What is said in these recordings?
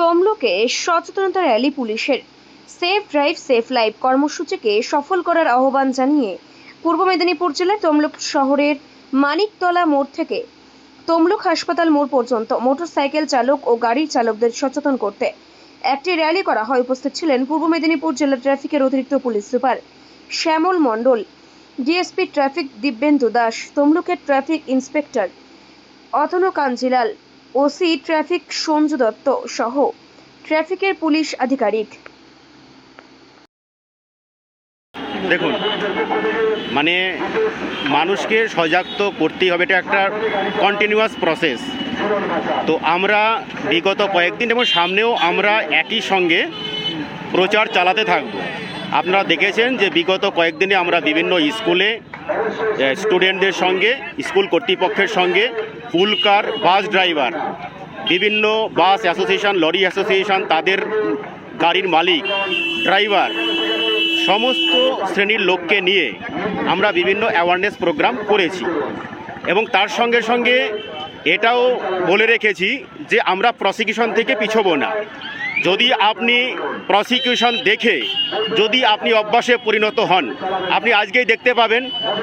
তমলুকে সচেতনতা র্যালি পুলিশের। Safe drive, safe life কর্মসূচিকে সফল করার আহ্বান জানিয়ে পূর্ব মেদিনীপুর জেলার তমলুক শহরের মানিকতলা মোড় থেকে তমলুক হাসপাতাল মোড় পর্যন্ত মোটরসাইকেল চালক ও গাড়ির চালকদের সচেতন করতে একটি র্যালি করা হয়। উপস্থিত ছিলেন পূর্ব মেদিনীপুর জেলা ট্রাফিকের অতিরিক্ত police super Shyamal Mondal, DSP traffic Dibyendu Das, তমলুকের traffic inspector Atanu Kanjilal OC traffic Sanju Dutta সহ ট্রাফিকের পুলিশ আধিকারিক। দেখুন মানে মানুষকে সজাগ তো করতেই হবে, এটা একটা কন্টিনিউয়াস প্রসেস তো আমরা বিগত কয়েকদিন এবং সামনেও আমরা একই সঙ্গে প্রচার চালাতে থাকব। আপনারা দেখেছেন যে বিগত কয়েকদিনে আমরা বিভিন্ন স্কুলে স্টুডেন্টদের সঙ্গে, স্কুল কর্তৃপক্ষের সঙ্গে ফুলকার বাস ড্রাইভার, বিভিন্ন বাস অ্যাসোসিয়েশন, লরি অ্যাসোসিয়েশন, তাদের গাড়ির মালিক, ড্রাইভার, সমস্ত শ্রেণির লোককে নিয়ে আমরা বিভিন্ন অ্যাওয়ারনেস প্রোগ্রাম করেছি। এবং তার সঙ্গে সঙ্গে এটাও বলে রেখেছি যে আমরা প্রসিকিউশন থেকে পিছবো না। যদি আপনি প্রসিকিউশন দেখে, যদি আপনি অভ্যাসে পরিণত হন, আপনি আজকেই দেখতে পাবেন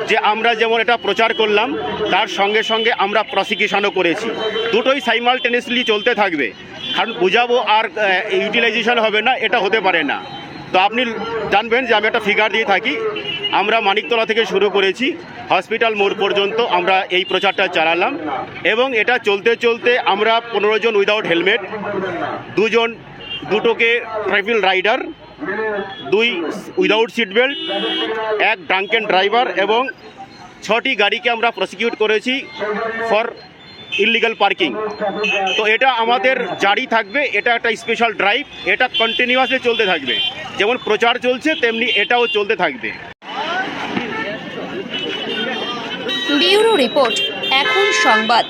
যে আমরা যেমন এটা প্রচার করলাম, তার সঙ্গে সঙ্গে আমরা প্রসিকিউশনও করেছি। দুটোই সাইমালটেনিয়াসলি চলতে থাকবে। কারণ বুঝাবো আর ইউটিলাইজেশন হবে না, এটা হতে পারে না। তো আপনি জানবেন যে আমি একটা ফিগার দিয়ে থাকি। আমরা মানিকতলা থেকে শুরু করেছি হসপিটাল মোড় পর্যন্ত আমরা এই প্রচারটা চালালাম। এবং এটা চলতে চলতে আমরা পনেরো জন উইদাউট হেলমেট দুজন দুটোকে ট্রাইফিল রাইডার, দুই উইদাউট সিট বেল্ট, এক ড্রাঙ্কেন ড্রাইভার এবং ছটি গাড়িকে আমরা প্রসিকিউট করেছি ফর ইলিগাল পার্কিং। তো এটা আমাদের জারি থাকবে, এটা একটা স্পেশাল ড্রাইভ, এটা কন্টিনিউয়াসলি চলতে থাকবে। যেমন প্রচার চলছে, তেমনি এটাও চলতে থাকবে। ব্যুরো রিপোর্ট, এখন সংবাদ।